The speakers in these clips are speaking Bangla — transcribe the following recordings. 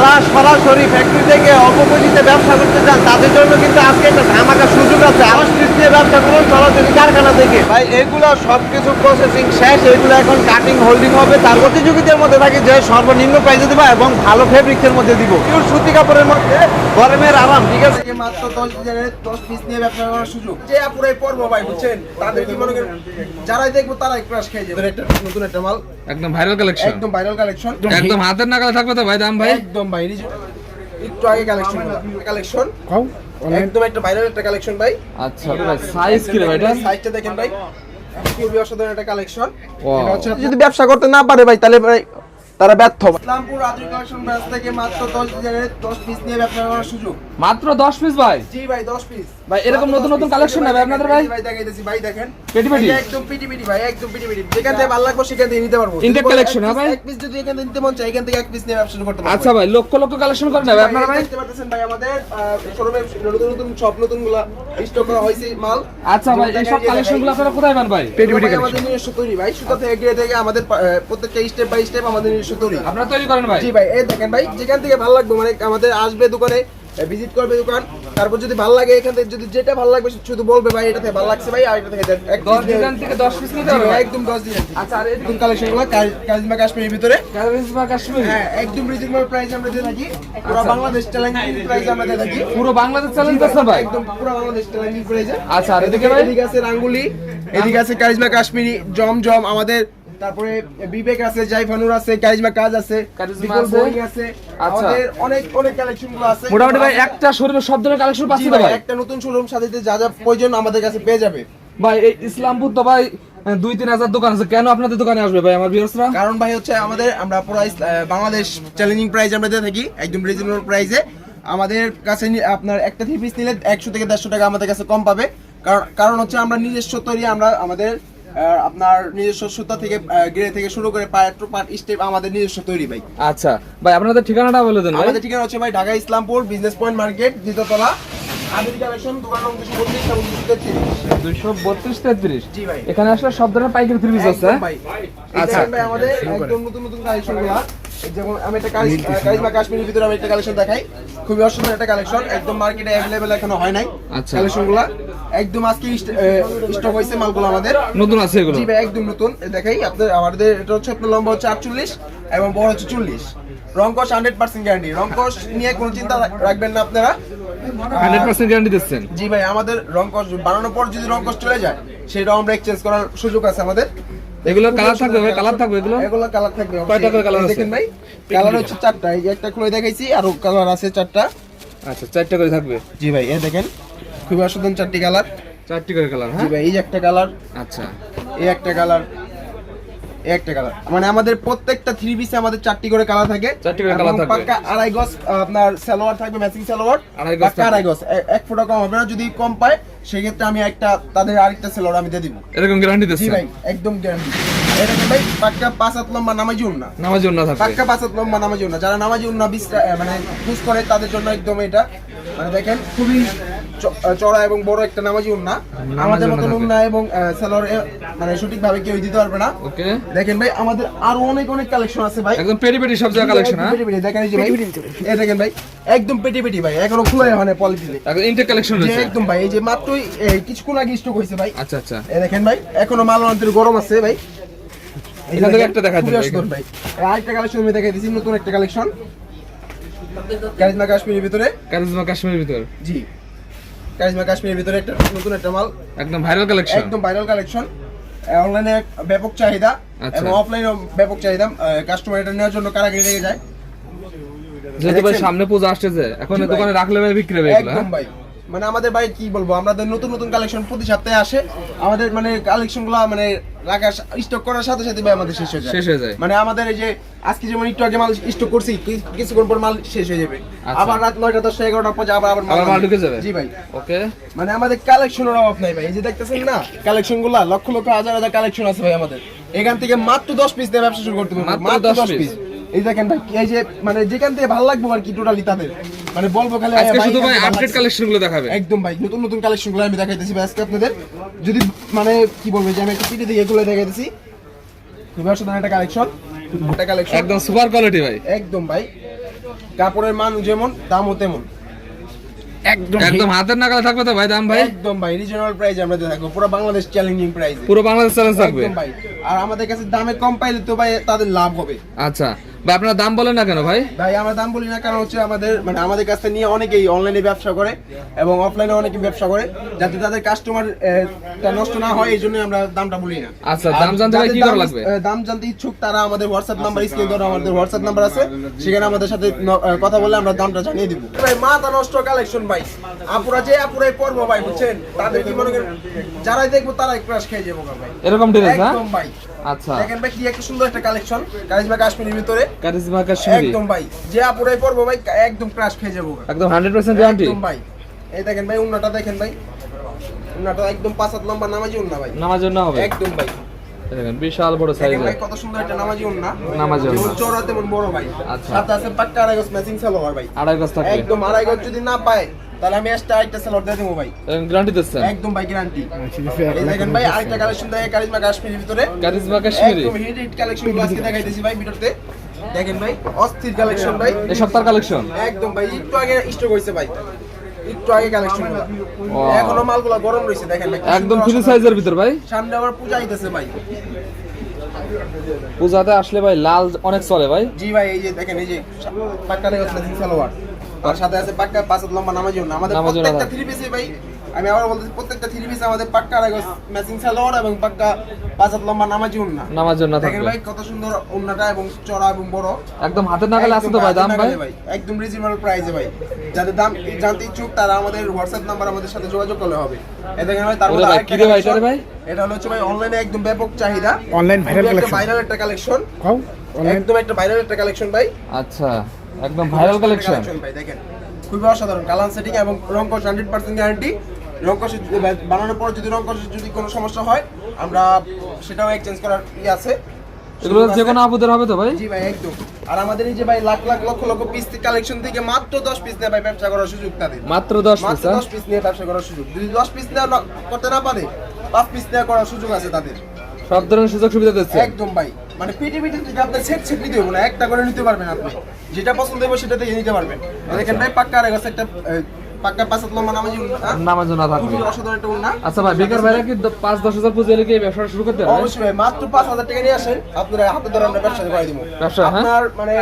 যারা সরাসরি ফ্যাক্টরি থেকে অল্প পুঁজিতে ব্যবসা করতে চান, তাদের জন্য কিন্তু আজকে একটা ধামাকা সুযোগ আছে। ব্যবসা করুন সরাসরি কারখানা থেকে। ভাই এগুলো সবকিছু প্রসেসিং শেষ এগুলো এখন কাটিং হোল্ডিং হবে। তার প্রতিযোগিতার মধ্যে থাকে যে সর্বনিম্ন প্রাইসে দিব এবং ভালো ফেব্রিক্সের মধ্যে দিব। পিওর সুতি কাপড়ের মধ্যে গরমের আরাম ঠিক আছে? মাত্র দশ দশ পিস নিয়ে ব্যবসা করার সুযোগ। যে আপুরাই পড়ব ভাই বুঝছেন? তাদের কি মনে যারাই দেখব তারাই ক্রাশ খেয়ে যাবে। একটা নতুন একটা মাল। একদম ভাইরাল কালেকশন একদম ভাইরাল কালেকশন একদম হাতের নাগালে থাকবে তো ভাই দাম ভাই? একদম ভাই একটু আগে কালেকশন কালেকন একদম একটা ভাইরাল একটা কালেকশন ভাই। আচ্ছা ভাই সাইজ কি রে ভাই এটা? সাইজটা দেখেন ভাই। খুবই অসাধারণ একটা কালেকশন. যদি ব্যবসা করতে না পারে ভাই তাহলে ভাই তারা ব্যর্থ। ইসলামপুর কালেকশন ব্রাঞ্চ থেকে মাত্র দশ হাজারের দশ পিস নিয়ে ব্যবসা করার সুযোগ। মাত্র 10 পিস ভাই? জি ভাই দশ পিস ভাই, এরকম নতুন নতুন collection হবে আপনাদের ভাই? ভাই দেখাইতেছি ভাই দেখেন। পেটি পেটি? একদম পিটি পিটি ভাই একদম পিটি পিটি। যেখান থেকে ভালো লাগবে সেখান থেকে নিতে পারব। এক হ্যাঁ ভাই? এক পিস যদি এখান থেকে নিতে মন চাই এখান থেকে এক পিস নিয়ে ব্যবসা করতে পারব। আচ্ছা ভাই লক্ষ লক্ষ কালেকশন করে নেবে আপনারা ভাই? দেখতে পাচ্ছেন ভাই আমাদের শোরুমে নতুন নতুন সব নতুনগুলা স্টক করা হয়েছে মাল। আচ্ছা ভাই এই সব কালেকশনগুলো আপনারা কোথায় পান ভাই? পেটি পেটি কালেকশন আমাদের নিজস্ব তৈরি ভাই। সুতা থেকে গিয়ে থেকে আমাদের প্রত্যেকটা স্টেপ বাই স্টেপ আমাদের নিজস্ব তৈরি আপনারা তৈরি করেন ভাই। জি ভাই এই দেখেন ভাই যেখান থেকে ভালো লাগবে মানে আমাদের আসবে দোকানে ভিজিট করবে দোকান তারপর যদি ভালো লাগে এখান থেকে যদি যেটা ভালো লাগবে শুধু বলবে ভাই এটা থেকে ভালো লাগছে ভাই আর এটা থেকে দেন। এক 10 piece দিয়ে- ডিজাইন থেকে 10 পিস নিতে হবে ভাই, ভাই। একদম দশ দিন আচ্ছা আর কাশ্মীরের ভিতরে। কাশ্মীর। হ্যাঁ একদম রিজনেবল প্রাইস আমরা দিয়ে থাকি। পুরো বাংলাদেশ চ্যালেঞ্জিং প্রাইস আমরা দিয়ে থাকি। পুরো বাংলাদেশ চ্যালেঞ্জ আছে ভাই? একদম পুরো বাংলাদেশ চ্যালেঞ্জিং প্রাইসে আচ্ছা আর এদিকে ভাই? এদিকে আছে রাঙ্গুলি এদিকে আছে কারিজমা কাশ্মীরি জমজম আমাদের তারপরে বিবেক আছে জাইফানুর আছে কারিজমা কাজ আছে বিপুল। বোয়িং আছে। আচ্ছা। আমাদের অনেক অনেক কালেকশনগুলো আছে। মোটামুটি ভাই একটা শরীরে সব ধরনের কালেকশন পাচ্ছি ভাই, একটা নতুন শোরুম সাজাতে যা যা প্রয়োজন আমাদের কাছে পেয়ে যাবে। ভাই এই ইসলামপুর তো ভাই দুই তিন হাজার দোকান আছে। কেন আপনাদের দোকানে আসবে ভাই আমার ভিউয়ার্সরা কারণ ভাই হচ্ছে আমাদের আমরা পুরো বাংলাদেশ চ্যালেঞ্জিং প্রাইস আমরা দিয়ে থাকি একদম রিজনেবল প্রাইসে আমাদের কাছে আপনার একটা থ্রি পিস নিলে একশো থেকে দেড়শো টাকা আমাদের কাছে কম পাবে। কারণ কারণ হচ্ছে আমরা নিজস্ব তৈরি আমরা আমাদের আপনার নিজস্ব সুতা থেকে গ্রে থেকে শুরু করে পার্ট টু পার্ট স্টেপ আমাদের নিজস্ব তৈরি ভাই। আচ্ছা ভাই আপনাদের ঠিকানাটা বলে দেন আমাদের ঠিকানা হচ্ছে ভাই Dhaka Islampur business point market দ্বিতীয়তলা। Collection এখানে আসলে সব ধরনের পাইকারি থ্রি পিস আছে। একদম ভাই। আচ্ছা। ভাই আমাদের একদম নতুন নতুন কালেকশনগুলা। যেমন আমি একটা কাশ্মীরের ভিতরে আমি একটা কালেকশন দেখাই। খুবই অসাধারণ একটা কালেকশন একদম মার্কেটে অ্যাভেলেবেল এখনও হয় নাই আচ্ছা। একদম আজকে স্টক হয়েছে মালগুলো আমাদের। নতুন আছে এগুলো? জি ভাই একদম নতুন। দেখাই আপনাদের আমাদের এটা হচ্ছে আপনার লম্বা হচ্ছে আটচল্লিশ এবং বড় হচ্ছে চল্লিশ। রংকশ হান্ড্রেড পার্সেন্ট গ্যারান্টি রংকশ নিয়ে কোনো চিন্তা রাখবেন না আপনারা। হান্ড্রেড পার্সেন্ট গ্যারান্টি দিচ্ছেন? জি ভাই আমাদের রংকশ বানানোর পর যদি রংকশ চলে যায় সেটাও আমরা এক্সচেঞ্জ করার সুযোগ আছে আমাদের। এগুলো কালার থাকবে ভাই কালার থাকবে এগুলো? এগুলো কালার থাকবে কয়টা করে আছে? দেখেন ভাই কালার হচ্ছে চারটা। এই যে একটা খুলে দেখাইছি আর কালার আছে চারটা। আচ্ছা চারটা করে থাকবে। জি ভাই এই দেখেন। খুবই অসাধারণ চারটি কালার। চারটি করে কালার হ্যাঁ? ভাই এই যে একটা কালার আচ্ছা। এই একটা কালার এই একটা কালার। মানে আমাদের প্রত্যেকটা থ্রি পিসে আমাদের চারটি করে কালার থাকে। চারটি করে কালার থাকে। পাক্কা আড়াই গজ আপনার সালোয়ার থাকবে ম্যাচিং সালোয়ার। আড়াই গজ পাক্কা আড়াই গজ। এক ফোঁটা কম হবে না যদি কম পায় সেই ক্ষেত্রে আমি একটা তাদের আরেকটা সালোয়ার আমি দিয়ে দিব। এরকম গ্যারান্টি জি দিচ্ছেন ভাই একদম গ্যারান্টি এরকম ভাই পাক্কা পাঁচ হাত লম্বা নামাজি উন্না। নামাজ জন্য থাকবে। পাক্কা পাঁচ হাত লম্বা নামাজি উন্না। যারা নামাজি উন্না বিশটা মানে চুজ করে তাদের জন্য একদম এটা। মানে দেখেন খুবই চড়া এবং বড় একটা নামাজি উন্না আমাদের মতন। উন্না এবং সালোয়ার মানে সঠিকভাবে কেউ দিতে পারবে না। ওকে। দেখেন ভাই আমাদের আরও অনেক অনেক কালেকশন আছে ভাই। একদম পেরি পেরি সব জায়গা কালেকশন হ্যাঁ? পেটি পেটি দেখেন এই যে ভাই। এই দেখেন ভাই একদম পেটি পেটি ভাই এখনও খোলাই হয় না পলিথিনে একদম ইনটেক কালেকশন রয়েছে। একদম ভাই এই যে মাত্রই কিছুক্ষণ আগে স্টক হয়েছে ভাই। আচ্ছা আচ্ছা। এই দেখেন ভাই এখনও মাল অন্তরে গরম আছে ভাই। এই এখান থেকে একটা দেখাই খুবই দেন ভাই। আরেকটা কালেকশন আমি দেখাই দিচ্ছি নতুন একটা কালেকশন কারিজমা কাশ্মীরের ভিতরে। কারিজমা কাশ্মীরের ভিতরে। জি। কারিজমা কাশ্মীরের ভিতরে একটা নতুন একটা মাল। একদম ভাইরাল কালেকশন একদম ভাইরাল কালেকশন অনলাইনে ব্যাপক চাহিদা আচ্ছা। এবং অফলাইনে ব্যাপক চাহিদা। কাস্টমার এটা নেওয়ার জন্য কারাগারি লেগে যায়। যেহেতু ভাই সামনে পূজা আসতেছে এখন দোকানে রাখলে ভাই বিক্রি হবে একদম হ্যাঁ? ভাই। মানে আমাদের ভাই কি বলব আমাদের নতুন নতুন কালেকশন প্রতি সপ্তাহে আসে। আমাদের মানে কালেকশনগুলো মানে রাখার স্টক করার সাথে সাথে ভাই আমাদের শেষ হয়ে যায়। শেষ হয়ে যায়। মানে আমাদের এই যে আজকে যেমন একটু আগে মাল স্টক করছি কিছুক্ষণ পর মাল শেষ হয়ে যাবে। আচ্ছা। আবার রাত নয়টা দশটা এগারোটার পর আবার আবার মাল ঢুকে যাবে? জি ভাই। ওকে। মানে আমাদের কালেকশনের অভাব নাই ভাই এই যে দেখতেছেন না কালেকশনগুলা লক্ষ লক্ষ হাজার হাজার কালেকশন আছে ভাই আমাদের। এখান থেকে মাত্র দশ পিস দিয়ে ব্যবসা শুরু করতে পারব মাত্র মাত্র 10 দশ পিস এই দেখেন ভাই এই যে মানে যেখান থেকে ভালো লাগবে আর কি টোটালি তাদের। মানে বলব খালি আজকে শুধু ভাই আপডেট কালেকশনগুলো দেখাবে। একদম ভাই নতুন নতুন কালেকশনগুলো আমি দেখাইতেছি ভাই আজকে আপনাদের। যদি মানে কি বলব যে আমি একটা পিঠে দিয়ে এগুলো দেখাইতেছি। খুবই অসাধারণ একটা কালেকশন একটা কালেকশন একদম সুপার কোয়ালিটি ভাই। একদম ভাই। কাপড়ের মান যেমন দামও তেমন। একদম একদম হাতের নাগালে থাকবে তো ভাই দাম ভাই? একদম ভাই প্রাইস আমরা দিয়ে থাকব। পুরো বাংলাদেশ চ্যালেঞ্জিং প্রাইস পুরো বাংলাদেশ চ্যালেঞ্জ থাকবে? একদম ভাই। আর আমাদের কাছে দামে কম পাইলে তো ভাই তাদের লাভ হবে। আচ্ছা ভাই আপনার দাম বলেন না কেন ভাই? ভাই আমরা দাম বলি না কারণ হচ্ছে আমাদের মানে আমাদের কাছ নিয়ে অনেকেই অনলাইনে ব্যবসা করে এবং অফলাইনে অনেকে ব্যবসা করে যাতে তাদের কাস্টমার নষ্ট না হয় এই জন্য আমরা দামটা বলি না। আচ্ছা, দাম জানতে ভাই কি করা লাগবে? দাম জানতে ইচ্ছুক তারা আমাদের হোয়াটসঅ্যাপ নাম্বার স্ক্রিন ধরে আমাদের হোয়াটসঅ্যাপ নাম্বার আছে সেখানে আমাদের সাথে কথা বলে আমরা দামটা জানিয়ে দিব। ভাই মাথা নষ্ট কালেকশন ভাই। আপুরা যে আপুরাই পড়ব ভাই বুঝছেন? তাদের কি মনে করেন? যারাই দেখব তারাই ক্রাশ খেয়ে যাব ভাই। এরকম ড্রেস হ্যাঁ? একদম ভাই। আচ্ছা। দেখেন ভাই কি একটা সুন্দর একটা কালেকশন কারিজমা কাশ্মীরের ভিতরে। কারিজমা কাশ্মীরি। একদম ভাই। যে আপুরাই পড়ব ভাই একদম ক্রাশ খেয়ে যাব একদম হান্ড্রেড পার্সেন্ট গ্যারান্টি একদম ভাই। এই দেখেন ভাই উন্নাটা দেখেন ভাই। উন্নাটা একদম পাঁচ হাত লম্বা নামাজি উন্না ভাই। নামার জন্য হবে? একদম ভাই। দেখেন বিশাল বড় ভাই কত সুন্দর একটা নামাজি উন্না। নামাজি উন্না। তেমন বড় ভাই। আচ্ছা। সাথে আছে পাক্কা আড়াই গজ ম্যাচিং সালোয়ার ভাই। আড়াই গজ থাকবে। একদম আড়াই গজ যদি না পায় তাহলে আমি এক্সট্রা আরেকটা দিয়ে দেবো ভাই। গ্যারান্টি দিচ্ছেন? একদম ভাই গ্যারান্টি এই দেখেন ভাই আরেকটা কালেকশন দেখে কারিজমা কাশ্মীরের ভিতরে। কারিজমা কাশ্মীরি। একদম হিট হিট কালেকশনগুলো আজকে দেখাইতেছি ভাই ভিডিওতে। দেখেন ভাই অস্থির কালেকশন ভাই। এই সপ্তাহ কালেকশন একদম ভাই একটু আগে স্টক হয়েছে ভাই। একটু আগে কালেকশন এখনও মালগুলো গরম রয়েছে দেখেন একদম ফ্রি সাইজের ভিতর ভাই। সামনে আবার পূজা আইতেছে ভাই। পূজাতে আসলে ভাই লাল অনেক চলে ভাই। জি ভাই এই যে দেখেন এই যে পাক্কা লেগে আছে সালোয়ার। আর সাথে আছে পাক্কা পাঁচ হাত লম্বা নামাজি না আমাদের প্রত্যেকটা থ্রি পিসে ভাই আমি আবার বলতেছি প্রত্যেকটা থ্রি পিসে আমাদের পাক্কা লেগে ম্যাচিং সালোয়ার এবং পাক্কা পাঁচ হাত লম্বা নামাজি উন্না। নামার জন্য দেখেন ভাই কত সুন্দর উন্নাটা এবং চড়া এবং বড়। একদম হাতের নাগালে আছে তো ভাই দাম ভাই? একদম রিজনেবল প্রাইসে ভাই। যাদের দাম জানতে ইচ্ছুক তারা আমাদের হোয়াটসঅ্যাপ নাম্বার আমাদের সাথে যোগাযোগ করলে হবে। এ দেখেন ভাই তারপর ভাই, কি রে ভাই, এটা ভাই? এটা হলো হচ্ছে ভাই অনলাইনে একদম ব্যাপক চাহিদা। খুবই একটা collection. ভাইরাল একটা কালেকশন একদম একটা ভাইরাল একটা কালেকশন ভাই। আচ্ছা। একদম ভাইরাল কালেকশন ভাই দেখেন। খুবই অসাধারণ। কালার সেটিং এবং রং কস হান্ড্রেড পার্সেন্ট গ্যারান্টি রং কস বানানোর পর যদি রং যদি কোনো সমস্যা হয় আমরা সেটাও এক্সচেঞ্জ করার ই আছে। এগুলো যে কোনো আপুদের হবে তো ভাই? জি ভাই একদম। আর আমাদের এই যে ভাই লাখ লাখ লক্ষ লক্ষ পিস কালেকশন থেকে মাত্র দশ পিস নিয়ে ভাই ব্যবসা করার সুযোগ তাদের। মাত্র দশ পিস মাত্র দশ পিস নিয়ে ব্যবসা করার সুযোগ। যদি দশ পিস নেওয়া করতে না পারে পাঁচ পিস নেওয়া করার সুযোগ আছে তাদের। সব ধরনের সুযোগ সুবিধা দিচ্ছে একদম ভাই। মানে পিটি পিটি থেকে আপনি সেট সেট নিতে হবে না একটা করে নিতে পারবেন আপনি। যেটা পছন্দ হবে সেটা থেকে নিতে পারবেন। দেখেন ভাই পাক্কা আর একটা পাক্কা পাঁচ হাত লম্বা নামাজি উন্না নামার জন্য থাকবে। খুবই অসাধারণ একটা উন্না আচ্ছা ভাই বেকার ভাইরা কি দ- পাঁচ দশ হাজার পুঁজি এলে কি এই শুরু করতে অবশ্যই ভাই মাত্র পাঁচ হাজার টাকা নিয়ে আসেন আপনারা হাতে ধরে আমরা ব্যবসা করে দিব। ব্যবসা, হ্যাঁ? আপনার মানে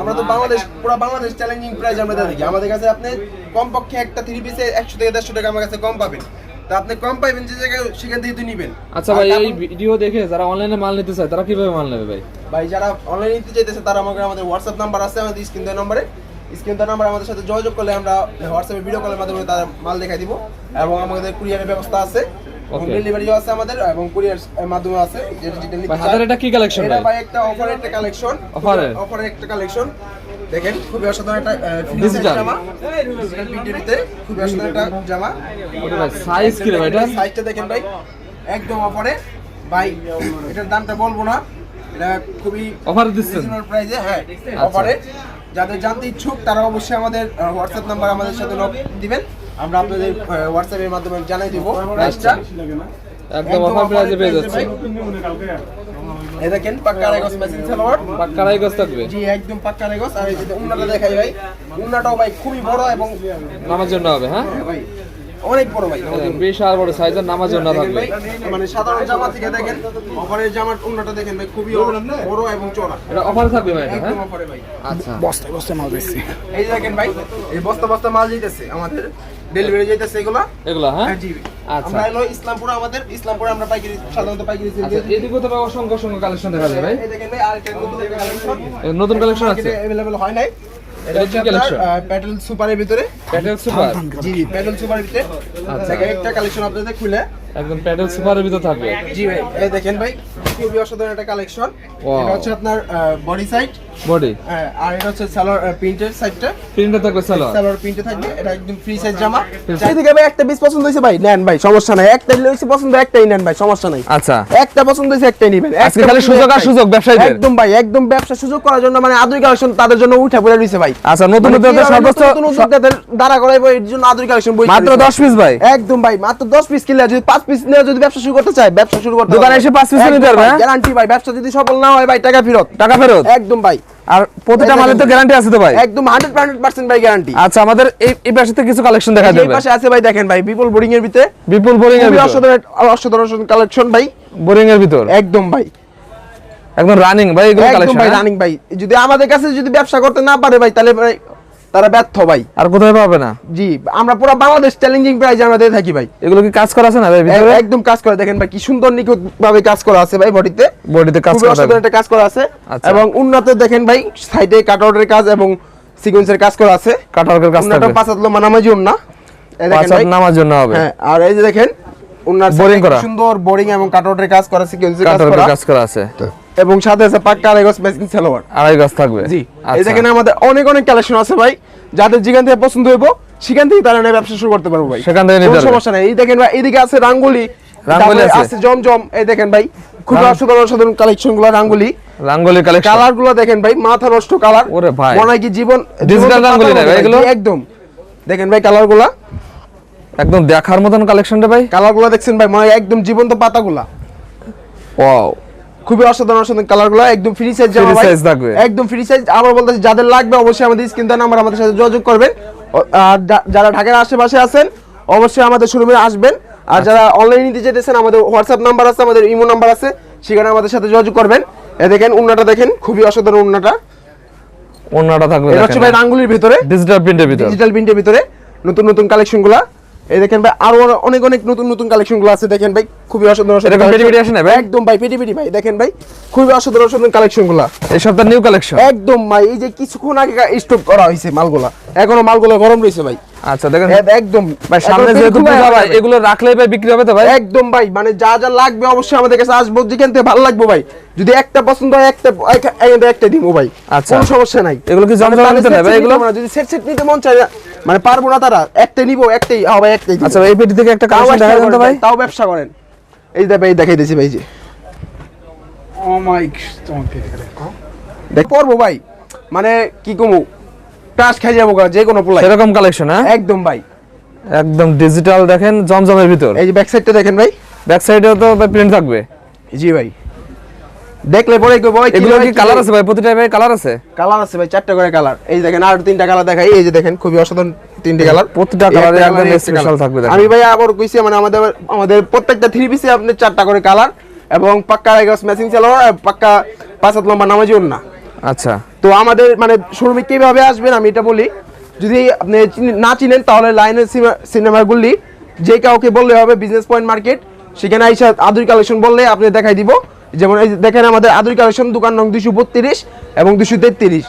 আমরা তো বাংলাদেশ পুরো বাংলাদেশ চ্যালেঞ্জিং প্রাইস আমরা দিয়ে থাকি। আমাদের কাছে আপনি কমপক্ষে একটা থ্রি পিসে একশো থেকে দেড়শো টাকা আমার কাছে কম পাবেন। তা আপনি কম পাইবেন যে জায়গায় সেখান থেকে তো নিবেন। আচ্ছা ভাই এই ভিডিও দেখে যারা অনলাইনে মাল নিতে চায় তারা কীভাবে মাল নেবে ভাই? ভাই যারা অনলাইন নিতে চাইতেছে তারা আমাকে আমাদের হোয়াটসঅ্যাপ নাম্বার আছে আমাদের স্ক্রিন দেওয়া নম্বরে। স্ক্রিন দেওয়া নাম্বার আমাদের সাথে যোগাযোগ করলে আমরা হোয়াটসঅ্যাপে ভিডিও কলের মাধ্যমে তার মাল দেখাই দিব। এবং আমাদের কুরিয়ারের ব্যবস্থা আছে হোম ডেলিভারিও আছে আমাদের এবং কুরিয়ার মাধ্যমে আছে যেটা যেটা ভাই, এটা কি এটা ভাই? একটা অফারের একটা কালেকশন Offer-এর? অফারের একটা কালেকশন দেখেন খুবই অসাধারণ একটা জামা। ভিতরে খুবই অসাধারণ একটা জামা। সাইজ কি ভাই এটা? সাইজটা দেখেন ভাই একদম অফারে ভাই এটার দামটা বলব না। এটা খুবই অফার দিচ্ছেন? প্রাইসে হ্যাঁ আচ্ছা। অফারে যাদের জানতে ইচ্ছুক তারা অবশ্যই আমাদের হোয়াটসঅ্যাপ নাম্বার আমাদের সাথে নক দিবেন। আমরা আপনাদের হোয়াটসঅ্যাপের মাধ্যমে জানাই দিব প্রাইসটা একদম অফার প্রাইসে পেয়ে যাচ্ছে। এই দেখেন পাক্কা রাইগস মেশিন সালোয়ার পাক্কা রাইগস থাকবে। জি একদম পাক্কা রাইগস আর এই যে উন্নাটা দেখাই ভাই উন্নাটাও ভাই খুবই বড় এবং নামার জন্য হবে হ্যাঁ ভাই। অনেক বড় ভাই দেখেন, বিশাল বড় সাইজের নামার জন্য দেখেন থাকবে ভাই, মানে সাধারণ জামা থেকে দেখেন অফারের জামার উন্নাটা দেখেন ভাই খুবই বড় এবং চওড়া এটা অফার থাকবে ভাই এটা হ্যাঁ একদম অফারে ভাই আচ্ছা বস্তায় বস্তায় মাল দিচ্ছি এই যে দেখেন ভাই এই বস্তা বস্তা মাল যেতেছে আমাদের ডেলিভারি যেতেছে এগুলা এগুলা হ্যাঁ হ্যাঁ জি আচ্ছা। আমরা হলো ইসলামপুর আমাদের ইসলামপুরে আমরা পাইকারি সাধারণত পাইকারি সেল আচ্ছা করি এদিকেও তো ভাই অসংখ্য অসংখ্য কালেকশন দেখা যায় ভাই এই দেখেন ভাই আরেকটা নতুন কালেকশন এ নতুন কালেকশন আছে अवेलेबल হয় নাই এটা কি? প্যাটেল সুপারের ভিতরে প্যাটেল সুপার জি প্যাটেল সুপারের ভিতরে আচ্ছা। একটা কালেকশন আপনাদের খুলে একদম প্যাটেল সুপারের ভিতর থাকবে। জি ভাই এই দেখেন ভাই খুবই অসাধারণ একটা কালেকশন। এটা হচ্ছে আপনার বডি সাইড বডি আর এটা হচ্ছে সালোয়ার প্রিন্টের সাইডটা প্রিন্টার থাকবে সালোয়ার সালোয়ার প্রিন্টে থাকবে এটা একদম ফ্রি সাইজ জামা। চারিদিকে ভাই একটা পিস পছন্দ হয়েছে ভাই নেন ভাই সমস্যা নাই। একটা হয়েছে পছন্দ একটাই নেন ভাই সমস্যা নাই। আচ্ছা। একটা পছন্দ হয়েছে একটাই নেবেন। আজকে খালি সুযোগ আর সুযোগ ব্যবসায়ীদের। একদম ভাই একদম ব্যবসা সুযোগ করার জন্য মানে আধুনিক কালেকশন তাদের জন্য উঠে পড়ে রয়েছে ভাই। আচ্ছা নতুন মানে নতুন কীভাবে সর্বোচ্চ নতুন নতুন উদ্যোক্তাদের দাঁড়া করাইবো এর জন্য আধুনিক কালেকশন বই মাত্র দশ পিস ভাই। একদম ভাই মাত্র 10 পিস কিনলে যদি 5 পিস নিয়ে যদি ব্যবসা শুরু করতে চায় ব্যবসা শুরু করতে দোকানে এসে পাঁচ piece নিতে পারবে, হ্যাঁ? গ্যারান্টি ভাই ব্যবসা যদি সফল না হয় ভাই টাকা ফেরত। টাকা ফেরত? একদম ভাই। আর প্রতিটা মালের তো গ্যারান্টি আছে তো ভাই? একদম হান্ড্রেড হান্ড্রেড পার্সেন্ট ভাই গ্যারান্টি আচ্ছা আমাদের এই এই পাশে কিছু কালেকশন দেখা এই পাশে আছে ভাই দেখেন ভাই বিপুল বোর্ডিং এর ভিতরে। বিপুল বোরিং এর অসাধারণ অসাধারণ কালেকশন ভাই। বোরিং এর ভিতর? একদম ভাই। একদম রানিং ভাই এগুলো একদম কালেকশন ভাই রানিং ভাই। যদি আমাদের কাছে যদি ব্যবসা করতে না পারে ভাই তাহলে ভাই তারা ব্যর্থ ভাই। আর কোথায় পাবে না? জি আমরা পুরো বাংলাদেশ চ্যালেঞ্জিং প্রাইজে আমরা দিয়ে থাকি ভাই। এগুলো কি কাজ করা আছে না ভাই একদম কাজ করে দেখেন ভাই কি সুন্দর নিখুঁত ভাবে কাজ করা আছে ভাই বডিতে। বডিতে কাজ করা থাকবে একটা কাজ করা আছে। আচ্ছা। এবং উন্নত দেখেন ভাই সাইডে কাটআউটের কাজ এবং সিকোয়েন্সের কাজ করা আছে। কাটারকের কাজ থাকবে। পাঁচ হাত লম্বা নামাজি না? এই দেখেন পাঁচ হাত নামার জন্য হবে। হ্যাঁ আর এই যে দেখেন উন্নার বোরিং করা। সুন্দর বোরিং এবং কাটআউটের কাজ করা সিকোয়েন্সের কাজ করা। কাজ করা আছে। এবং সাথে আছে পাক্কা আড়াইগজ ম্যাচিং সালোয়ার আড়াই গাছ থাকবে। জি এই আচ্ছা। দেখেন আমাদের অনেক অনেক কালেকশন আছে ভাই। যাদের যেখান থেকে পছন্দ হইব সেখান থেকে তারা ব্যবসা শুরু করতে পারব ভাই। সেখান থেকে কোনো সমস্যা নাই। এই দেখেন ভাই এদিকে আছে রাঙ্গুলি রাঙ্গুলি আছে। জমজম এই দেখেন ভাই খুব অসাধারণ অসাধারণ কালেকশনগুলো রাঙ্গুলি। রাঙ্গলি কালেকশন কালারগুলো দেখেন ভাই মাথা নষ্ট কালার ওরে ভাই। মনে কি জীবন জীবন্ত রাঙ্গুলি না ভাই এগুলো? একদম। দেখেন ভাই কালারগুলা একদম দেখার মতন কালেকশনটা ভাই। কালারগুলা দেখছেন ভাই মনে একদম জীবন্ত পাতাগুলা। ওয়াও খুবই অসাধারণ অসাধারণ কালারগুলো একদম ফ্রি সাইজ জামা ভাই। একদম ফ্রি সাইজ আবার বলতেছি যাদের লাগবে অবশ্যই আমাদের স্ক্রিন নাম্বার আমাদের সাথে যোগাযোগ করবেন। আর যারা ঢাকার আশেপাশে আছেন অবশ্যই আমাদের শোরুমে আসবেন। আর যারা অনলাইন নিতে যেতেছেন আমাদের হোয়াটসঅ্যাপ নাম্বার আছে আমাদের ইমো নাম্বার আছে সেখানে আমাদের সাথে যোগাযোগ করবেন। এ দেখেন উন্নাটা দেখেন খুবই অসাধারণ উন্নাটা। অন্যটা থাকবে এটা হচ্ছে ভাই রাঙ্গুলির ভিতরে। ডিজিটাল প্রিন্টের ভিতর। ডিজিটাল প্রিন্টের ভিতরে। নতুন নতুন কালেকশনগুলা। এই দেখেন ভাই আরও অনেক অনেক নতুন নতুন কালেকশনগুলো আছে। দেখেন ভাই খুবই অসাধারণ অসাধারণ এরকম পেটি পেটি আসে না ভাই? একদম ভাই পেটি পেটি ভাই দেখেন ভাই খুবই অসাধারণ অসাধারণ কালেকশনগুলা এই সপ্তাহ নিউ কালেকশন একদম ভাই এই যে কিছুক্ষণ আগে স্টক করা হয়েছে মালগুলা এখনও মালগুলো গরম রয়েছে ভাই। আচ্ছা দেখেন। একদম। ভাই সামনে যেহেতু পূজা ভাই এগুলো রাখলে ভাই বিক্রি হবে তো ভাই? একদম ভাই মানে যা যা লাগবে অবশ্যই আমাদের কাছে আসব যেখান থেকে ভালো লাগবে ভাই। যদি একটা পছন্দ হয় একটা এক- একটা দিব ভাই। আচ্ছা। কোনো সমস্যা নাই। এগুলো কি মানে নিতে ভাই set set এগুলো? যদি সেট সেট নিতে মন চায় না, মানে পারব না তারা। একটাই নিবো একটাই। হ্যাঁ ভাই একটাই আচ্ছা ভাই এই পেটি থেকে একটা কালেকশন দেখা যান তো ভাই। তাও ব্যবসা করেন। এই যে ভাই দেখাই দিয়েছি ভাই যে। ও মাই চমৎকার দেখ। পড়ব ভাই। মানে কি কমু টাস খাই যাব গা, যে কোনো পোলাই। সেরকম কালেকশন হ্যাঁ? একদম ভাই। একদম ডিজিটাল দেখেন জমজমের ভিতর। এই যে ব্যাক সাইডটা দেখেন ভাই। ব্যাক সাইডেও তো প্রিন্ট থাকবে। জি ভাই। দেখলে পরে কই ভাই এগুলো কি কালার আছে ভাই? প্রতিটা ভাই কালার আছে? কালার আছে ভাই চারটা করে কালার। এই দেখেন আর তিনটা কালার দেখাই। এই যে দেখেন খুবই অসাধারণ তিনটে কালার। প্রতিটা এ একদম special থাকবে দেখেন। আমি ভাই আবার কইছি মানে আমাদের আমাদের প্রত্যেকটা থ্রি পিসে আপনি চারটা করে কালার এবং পাক্কা গাছ ম্যাচিং চালার পাক্কা পাঁচ হাত লম্বা নামাজি না আচ্ছা। তো আমাদের মানে শোরুমে কীভাবে আসবেন আমি এটা বলি। যদি আপনি না চিনেন তাহলে লাইনের সিনেমাগুলি যে কাউকে বললে হবে বিজনেস পয়েন্ট মার্কেট সেখানে আইসা আদুরি কালেকশন বললে আপনি দেখাই দিব। যেমন এই দেখেন আমাদের আদুরি কালেকশন দোকান নং দুশো বত্রিশ এবং দুশো তেত্রিশ।